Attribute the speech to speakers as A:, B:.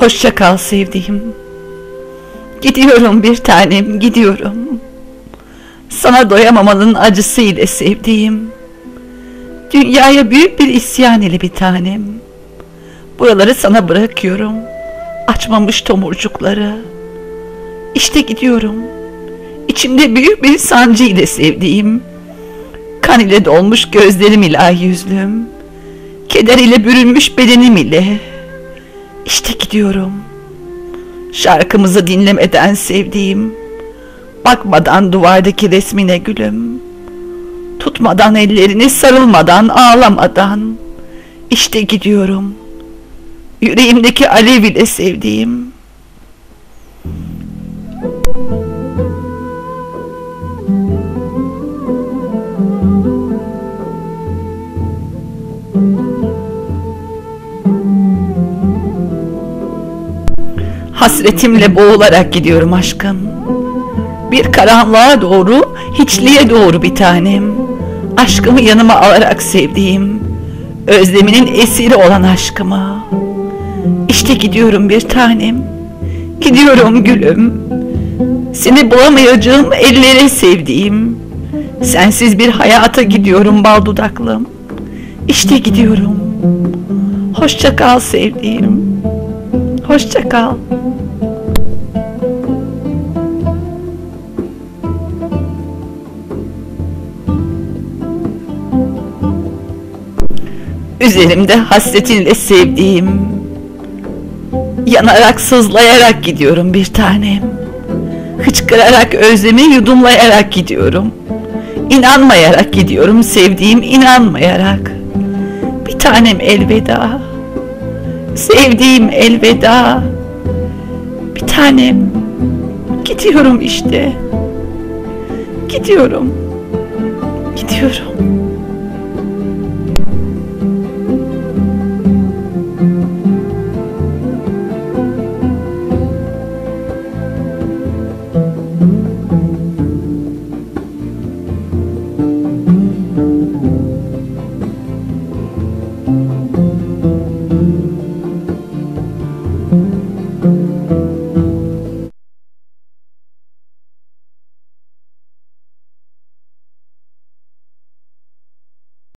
A: Hoşça kal sevdiğim. Gidiyorum bir tanem, gidiyorum. Sana doyamamanın acısı ile sevdiğim. Dünyaya büyük bir isyan ile bir tanem. Buraları sana bırakıyorum. Açmamış tomurcukları. İşte gidiyorum. İçimde büyük bir sancı ile sevdiğim. Kan ile dolmuş gözlerim ilahi yüzlüm. Keder ile bürünmüş bedenim ile. İşte gidiyorum. Şarkımızı dinlemeden sevdiğim. Bakmadan duvardaki resmine gülüm. Tutmadan ellerini sarılmadan ağlamadan. İşte gidiyorum. Yüreğimdeki alev ile sevdiğim. Hasretimle boğularak gidiyorum aşkım. Bir karanlığa doğru, hiçliğe doğru bir tanem. Aşkımı yanıma alarak sevdiğim, özleminin esiri olan aşkıma. İşte gidiyorum bir tanem. Gidiyorum gülüm. Seni bulamayacağım ellere sevdiğim. Sensiz bir hayata gidiyorum bal dudaklım. İşte gidiyorum. Hoşça kal sevdiğim. Hoşça kal. Üzerimde hasretinle sevdiğim Yanarak sızlayarak gidiyorum bir tanem. Hıçkırarak özlemi yudumlayarak gidiyorum. İnanmayarak gidiyorum sevdiğim inanmayarak. Bir tanem elveda Sevdiğim elveda. Bir tanem. Gidiyorum işte. Gidiyorum. Gidiyorum